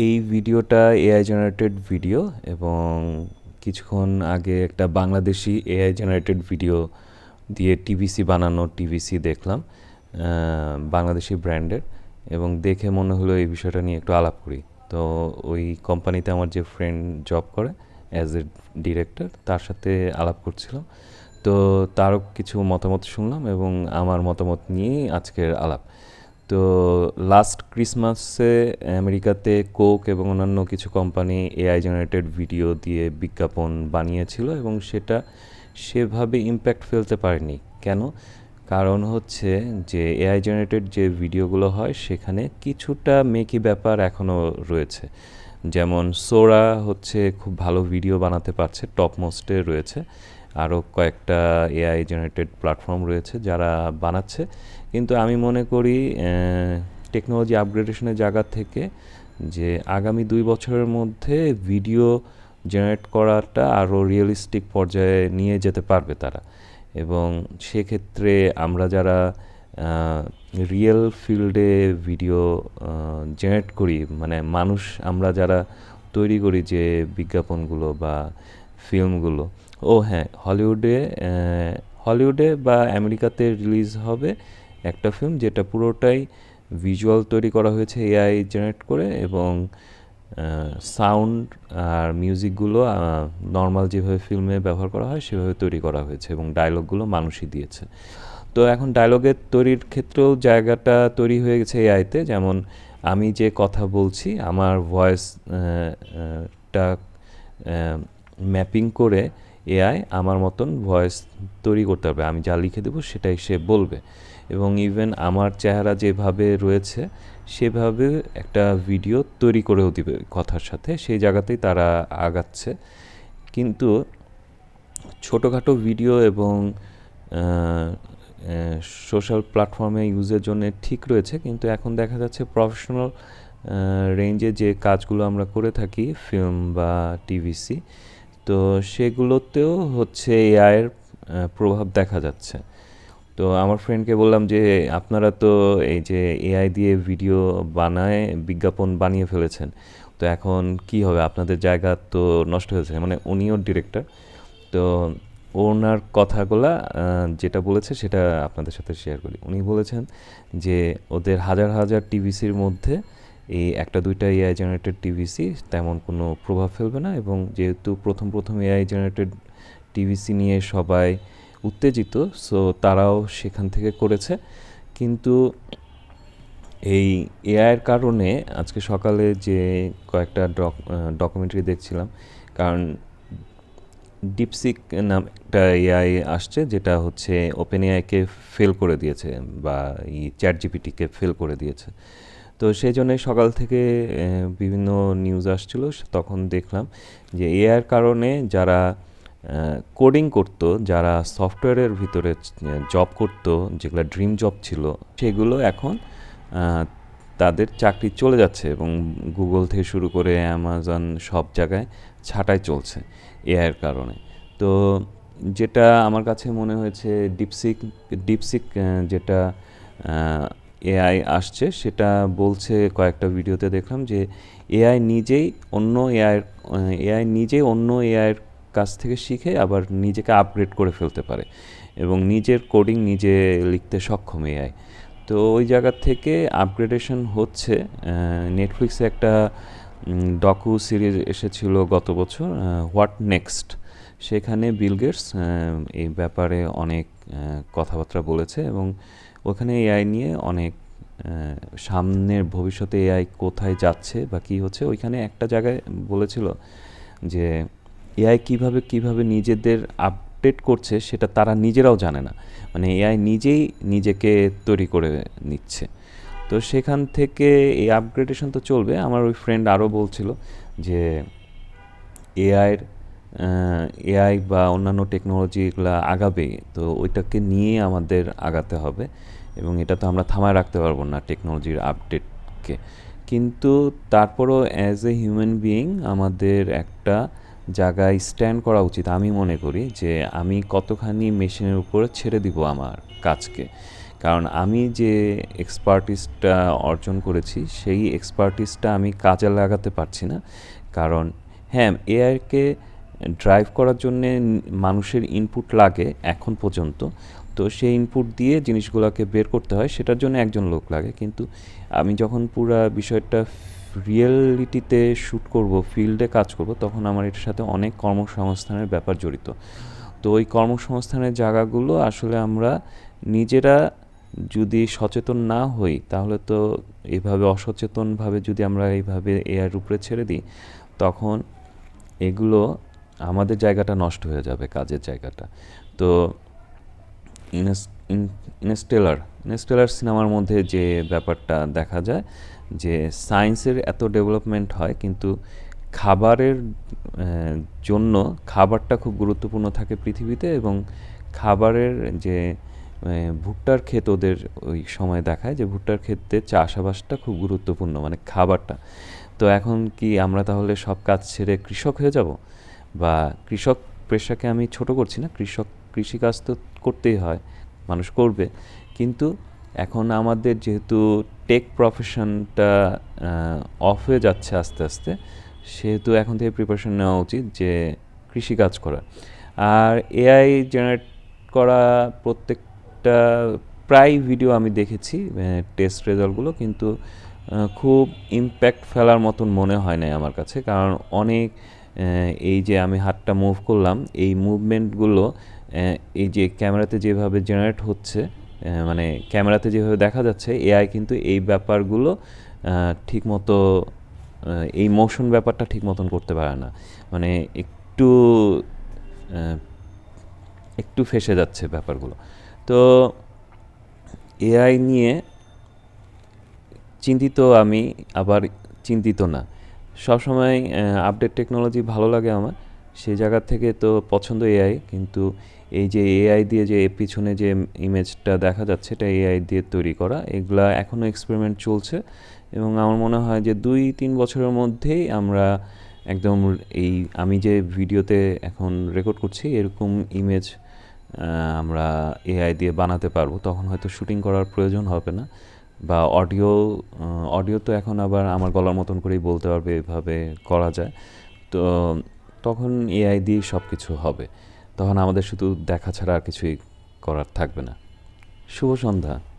এই ভিডিওটা AI generated video এবং কিছুক্ষণ আগে একটা বাংলাদেশি এআই জেনারেটেড ভিডিও দিয়ে টিভিসি বানানো টিভিসি দেখলাম বাংলাদেশি ব্র্যান্ডের এবং দেখে মনে হলো এই বিষয়টা নিয়ে একটু আলাপ করি। তো ওই কোম্পানিতে আমার যে ফ্রেন্ড জব করে অ্যাজ এ ডিরেক্টর তার সাথে আলাপ করছিলাম। তো তারও কিছু মতামত শুনলাম এবং আমার মতামত নিয়েই আজকের আলাপ। তো লাস্ট ক্রিসমাসে আমেরিকাতে কোক এবং অন্যান্য কিছু কোম্পানি এআই জেনারেটেড ভিডিও দিয়ে বিজ্ঞাপন বানিয়েছিল এবং সেটা সেভাবে ইম্প্যাক্ট ফেলতে পারেনি। কেন? কারণ হচ্ছে যে এআই জেনারেটেড যে ভিডিওগুলো হয়, সেখানে কিছুটা মেকি ব্যাপার এখনও রয়েছে। যেমন সোরা হচ্ছে খুব ভালো ভিডিও বানাতে পারছে টপ মোস্টে রয়েছে। আরও কয়েকটা এআই জেনারেটেড প্ল্যাটফর্ম রয়েছে যারা বানাচ্ছে। কিন্তু আমি মনে করি টেকনোলজি আপগ্রেডেশনের জায়গা থেকে যে আগামী দুই বছরের মধ্যে ভিডিও জেনারেট করাটা আরও রিয়েলিস্টিক পর্যায়ে নিয়ে যেতে পারবে তারা। এবং সেক্ষেত্রে আমরা যারা রিয়েল ফিল্ডে ভিডিও জেনারেট করি মানে মানুষ আমরা যারা তৈরি করি যে বিজ্ঞাপনগুলো বা ফিল্মগুলো ও হ্যাঁ হলিউডে হলিউডে বা আমেরিকাতে রিলিজ হবে একটা ফিল্ম যেটা পুরোটাই ভিজুয়াল তৈরি করা হয়েছে এআই জেনারেট করে এবং সাউন্ড আর মিউজিকগুলো নর্মাল যেভাবে ফিল্মে ব্যবহার করা হয় সেভাবে তৈরি করা হয়েছে এবং ডায়লগগুলো মানুষই দিয়েছে। তো এখন ডায়লগের তৈরির ক্ষেত্রেও জায়গাটা তৈরি হয়ে গেছে এআইতে যেমন আমি যে কথা বলছি, আমার ভয়েস টা ম্যাপিং করে এআই আমার মতন ভয়েস তৈরি করতে পারবে। আমি যা লিখে দেবো সেটাই সে বলবে। এবং ইভেন আমার চেহারা যেভাবে রয়েছে, সেভাবে একটা ভিডিও তৈরি করেও দিবে কথার সাথে। সেই জায়গাতেই তারা আগাচ্ছে। কিন্তু ছোটোখাটো ভিডিও এবং সোশ্যাল প্ল্যাটফর্মে ইউজের জন্য ঠিক রয়েছে। কিন্তু এখন দেখা যাচ্ছে প্রফেশনাল রেঞ্জে যে কাজগুলো আমরা করে থাকি ফিল্ম বা টিভিসি তো সেগুলোতেও হচ্ছে এআইয়ের প্রভাব দেখা যাচ্ছে। তো আমার ফ্রেন্ডকে বললাম যে, আপনারা তো এই যে এআই দিয়ে ভিডিও বানায়, বিজ্ঞাপন বানিয়ে ফেলেছেন, তো এখন কি হবে? আপনাদের জায়গা তো নষ্ট হয়েছে মানে উনিও ডিরেক্টর তো ওনার কথাগুলা যেটা বলেছে সেটা আপনাদের সাথে শেয়ার করি। উনি বলেছেন যে, ওদের হাজার হাজার টিভিসির মধ্যে এই একটা দুইটা এআই জেনারেটেড টিভিসি তেমন কোনো প্রভাব ফেলবে না এবং যেহেতু প্রথম প্রথম এআই জেনারেটেড টিভিসি নিয়ে সবাই উত্তেজিত সো তারাও সেখান থেকে করেছে। কিন্তু এই এআইয়ের কারণে আজকে সকালে যে কয়েকটা ডক ডকুমেন্টারি দেখছিলাম, কারণ ডিপসিক নাম একটা এআই আসছে যেটা হচ্ছে ওপেন এআইকে ফেল করে দিয়েছে বা এই চ্যাট জিপিটিকে ফেল করে দিয়েছে। তো সেই জন্যই সকাল থেকে বিভিন্ন নিউজ আসছিল, তখন দেখলাম যে এআইয়ের কারণে যারা কোডিং করতো, যারা সফটওয়্যারের ভিতরে জব করতো, যেগুলো ড্রিম জব ছিল, সেগুলো এখন তাদের চাকরি চলে যাচ্ছে এবং গুগল থেকে শুরু করে অ্যামাজন সব জায়গায় ছাঁটাই চলছে এআইয়ের কারণে। তো যেটা আমার কাছে মনে হয়েছে ডিপসিক ডিপসিক যেটা এআই আসছে, সেটা বলছে কয়েকটা ভিডিওতে দেখলাম যে এআই নিজেই অন্য এআইয়ের এআই নিজেই অন্য এআইয়ের কাছ থেকে শিখে আবার নিজেকে আপগ্রেড করে ফেলতে পারে এবং নিজের কোডিং নিজে লিখতে সক্ষম এআই। তো ওই জায়গা থেকে আপগ্রেডেশন হচ্ছে নেটফ্লিক্সে একটা ডকু সিরিজ এসেছিল গত বছর হোয়াট নেক্সট সেখানে বিল গেটস এই ব্যাপারে অনেক কথাবার্তা বলেছে এবং ওখানে এআই নিয়ে অনেক সামনের ভবিষ্যতে এআই কোথায় যাচ্ছে বা কী হচ্ছে, ওইখানে একটা জায়গায় বলেছিল যে এআই কীভাবে কীভাবে নিজেদের আপডেট করছে সেটা তারা নিজেরাও জানে না। মানে এআই নিজেই নিজেকে তৈরি করে নিচ্ছে। তো সেখান থেকে এই আপগ্রেডেশন তো চলবে। আমার ওই ফ্রেন্ড আরও বলছিল যে এআইয়ের এআই বা অন্যান্য টেকনোলজি এগুলো আগাবে, তো ওইটাকে নিয়ে আমাদের আগাতে হবে। এবং এটা তো আমরা থামায় রাখতে পারব না টেকনোলজির আপডেটকে কিন্তু তারপরও অ্যাজ এ হিউম্যান বিইং আমাদের একটা জায়গায় স্ট্যান্ড করা উচিত, আমি মনে করি, যে আমি কতখানি মেশিনের উপরে ছেড়ে দিব আমার কাজকে। কারণ আমি যে এক্সপার্টিসটা অর্জন করেছি, সেই এক্সপার্টিসটা আমি কাজে লাগাতে পারছি না। কারণ হ্যাঁ এআইকে ড্রাইভ করার জন্যে মানুষের ইনপুট লাগে এখন পর্যন্ত। তো সেই ইনপুট দিয়ে জিনিসগুলোকে বের করতে হয়, সেটার জন্য একজন লোক লাগে। কিন্তু আমি যখন পুরো বিষয়টা রিয়েলিটিতে শ্যুট করব ফিল্ডে কাজ করব, তখন আমার এটার সাথে অনেক কর্মসংস্থানের ব্যাপার জড়িত। তো ওই কর্মসংস্থানের জায়গাগুলো আসলে আমরা নিজেরা যদি সচেতন না হই, তাহলে তো এইভাবে অসচেতনভাবে যদি আমরা এইভাবে এআইয়ের উপরে ছেড়ে দিই, তখন এগুলো আমাদের জায়গাটা নষ্ট হয়ে যাবে, কাজের জায়গাটা। তো ইনস্টেলার ইনস্টেলার সিনেমার মধ্যে যে ব্যাপারটা দেখা যায় যে সায়েন্সের এত ডেভেলপমেন্ট হয়, কিন্তু খাবারের জন্য খাবারটা খুব গুরুত্বপূর্ণ থাকে পৃথিবীতে এবং খাবারের যে ভুট্টার ক্ষেত ওদের ওই সময় দেখায় যে ভুট্টার ক্ষেত্রে চাষাবাসটা খুব গুরুত্বপূর্ণ মানে খাবারটা। তো এখন কি আমরা তাহলে সব কাজ ছেড়ে কৃষক হয়ে যাব? বা কৃষক পেশাকে আমি ছোট করছি না, কৃষক কৃষিকাজ তো করতেই হয়, মানুষ করবে। কিন্তু এখন আমাদের যেহেতু টেক প্রফেশনটা অফ হয়ে যাচ্ছে আস্তে আস্তে, সেহেতু এখন থেকে প্রিপারেশন নেওয়া উচিত যে কৃষিকাজ করা। আর এআই জেনারেট করা প্রত্যেকটা, প্রায় ভিডিও আমি দেখেছি টেস্ট রেজাল্টগুলো কিন্তু খুব ইম্প্যাক্ট ফেলার মতন মনে হয় না আমার কাছে, কারণ অনেক এই যে আমি হাতটা মুভ করলাম, এই মুভমেন্টগুলো এই যে ক্যামেরাতে যেভাবে জেনারেট হচ্ছে মানে ক্যামেরাতে যেভাবে দেখা যাচ্ছে এআই কিন্তু এই ব্যাপারগুলো ঠিক মতো এই মোশন ব্যাপারটা ঠিক মতন করতে পারে না। মানে একটু একটু ফেসে যাচ্ছে ব্যাপারগুলো। তো এআই নিয়ে চিন্তিত আমি, আবার চিন্তিত না। সবসময় আপডেট টেকনোলজি ভালো লাগে আমার। সেই জায়গা থেকে তো পছন্দ এআই কিন্তু এই যে এআই দিয়ে যে পিছনে যে ইমেজটা দেখা যাচ্ছে, এটা এআই দিয়ে তৈরি করা, এগুলা এখনও এক্সপেরিমেন্ট চলছে। এবং আমার মনে হয় যে দুই, তিন বছরের মধ্যেই আমরা একদম এই, আমি যে ভিডিওতে এখন রেকর্ড করছি, এরকম ইমেজ আমরা এআই দিয়ে বানাতে পারব। তখন হয়তো শুটিং করার প্রয়োজন হবে না। বা অডিও অডিও তো এখন আবার আমার গলার মতন করেই বলতে পারবে, এভাবে করা যায়। তো তখন এআই দিয়ে সব কিছু হবে। তখন আমাদের শুধু দেখা ছাড়া আর কিছুই করার থাকবে না। শুভ সন্ধ্যা।